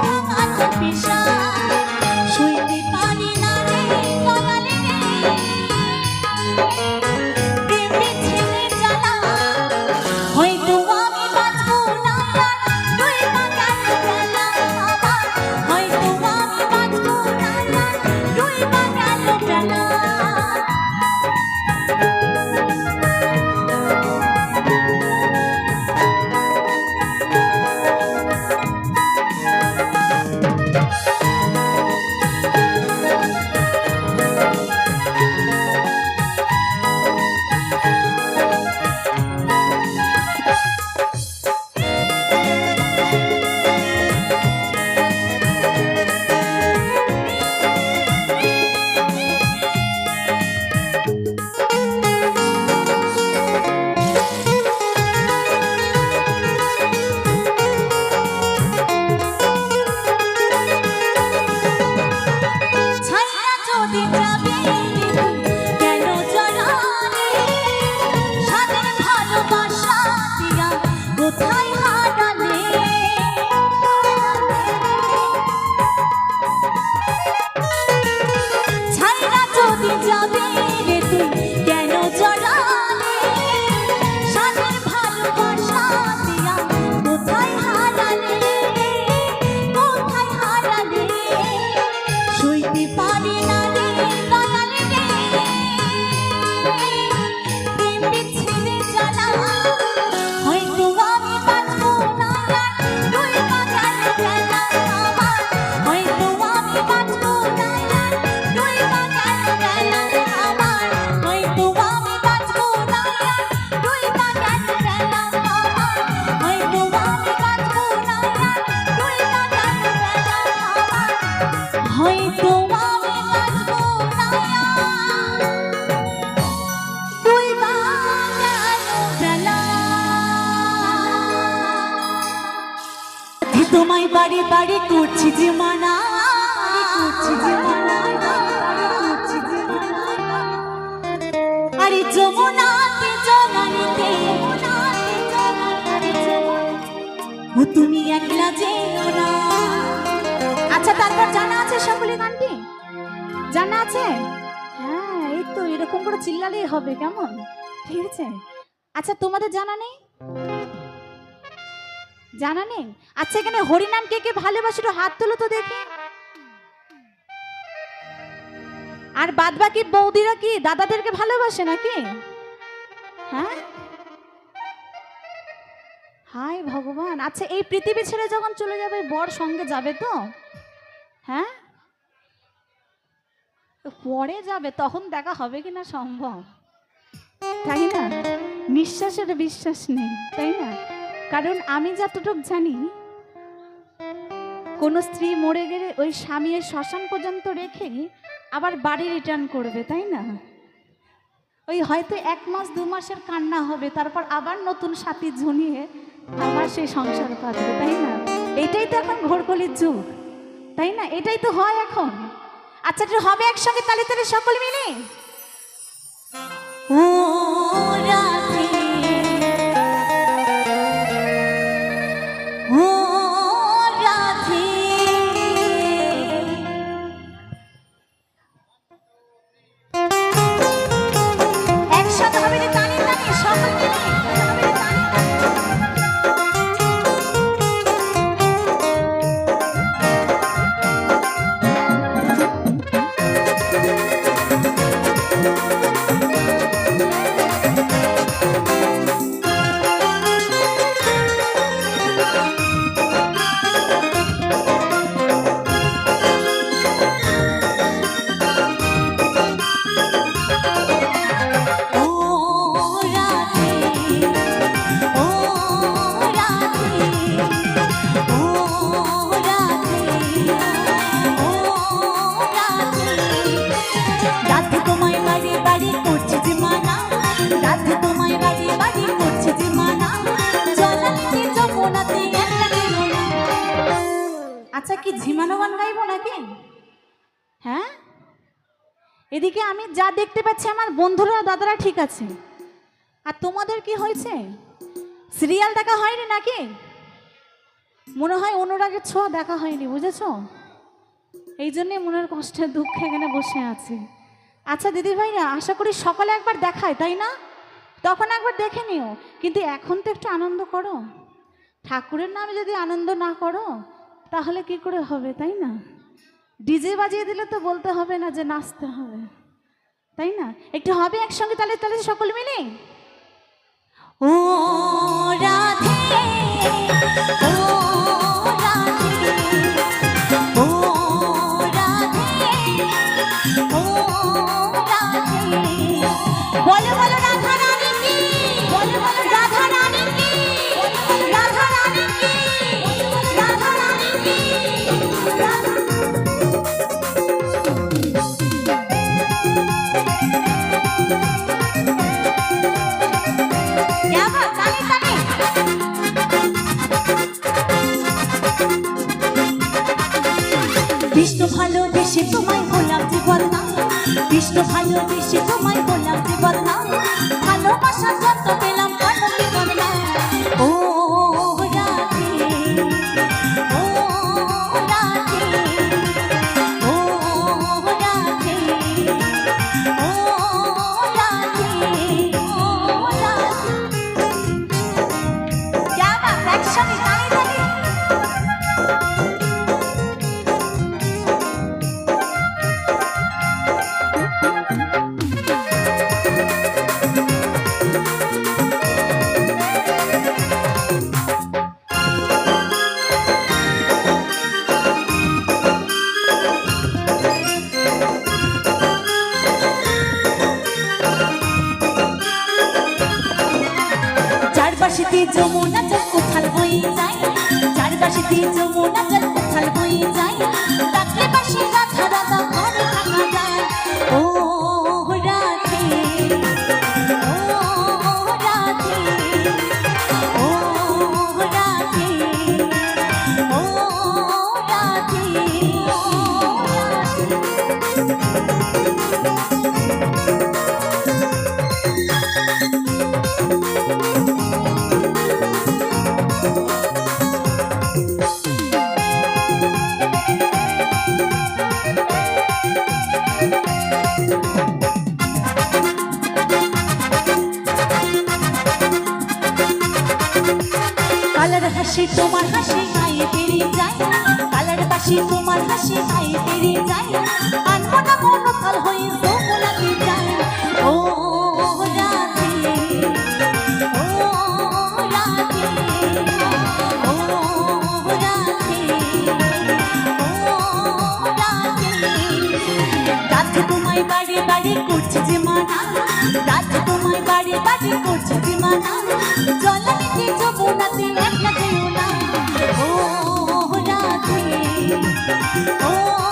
ভাঙা তোর পেশা তোমায় বাড়ি বাড়ি করছি যে মানা, করছি যে আরে যমুনাতে ও তুমি একলা যেও আচ্ছা তারপর জানা আছে সকলে গানটি জানা আছে? হ্যাঁ এই তো, এরকম করে চিল্লালেই হবে, কেমন? ঠিক আছে। আচ্ছা তোমাদের জানা নেই? জানা নেই? আচ্ছা এখানে হরিনাম কে কে ভালোবাসে একটু হাত তুলো তো দেখি। আর বাদ বাকি বৌদিরা কি দাদাদেরকে ভালোবাসে নাকি? হ্যাঁ? হাই ভগবান। আচ্ছা এই পৃথিবী ছেড়ে যখন চলে যাবে, বর সঙ্গে যাবে তো? হ্যাঁ? পরে যাবে, তখন দেখা হবে কিনা সম্ভব? তাই না? নিঃশ্বাসের বিশ্বাস নেই, তাই না? কারণ আমি যতটুকু জানি, কোন স্ত্রী মরে গেলে ওই স্বামী শ্মশান পর্যন্ত রেখে আবার বাড়ি রিটার্ন করবে, তাই না? ওই হয়তো এক মাস, দু মাসের কান্না হবে, তারপর আবার নতুন সাথী ঝুনিয়ে আবার সেই সংসার পাতবে তাই না? এটাই তো এখন ঘোরকলির যুগ, তাই না? এটাই তো হয় এখন। আচ্ছা হবে একসঙ্গে তালে তালে সকল মিলে? ও এদিকে আমি যা দেখতে পাচ্ছি, আমার বন্ধুরা, দাদারা ঠিক আছে। আর তোমাদের কি হয়েছে? সিরিয়াল দেখা হয়নি নাকি? মনে হয় অনুরাগের ছোঁয়া দেখা হয়নি, বুঝেছ? এই জন্যে মনের কষ্টে, দুঃখে এখানে বসে আছে। আচ্ছা দিদি ভাইরা আশা করি সকালে একবার দেখায়, তাই না? তখন একবার দেখে নিও। কিন্তু এখন তো একটু আনন্দ করো। ঠাকুরের নামে যদি আনন্দ না করো, তাহলে কি করে হবে, তাই না? ডিজে বাজিয়ে দিলে তো বলতে হবে না যে নাচতে হবে। তাই না? একটু হবে একসঙ্গে তাহলে তাহলে সকল মিলে। ও রাধে, ও বিষ্ণু ভালোবেসে তোমায় বললাম যে না বিষ্ণু ভালোবেসে তোমায় বললাম যে না ভালোবাসা যত পেলাম চারপাশেতে যমুনা জল কোথাল বয়ে যায়। দিয়ে যমুনা জল কোথাল বই যায়। হাসি, তোমার হাসি গায়ে পেরিয়ে যায়। কালার বাসি, তোমার হাসি গায়ে পেরিয়ে যায়। আনমনা মনোকাল হয়ে সোমলাতে যায়। ও তোমায় বাড়ি বাড়ি করছে যে বাড়ি বাড়ি করছে যে জলানিতে যমুনাতে একলা যেও おお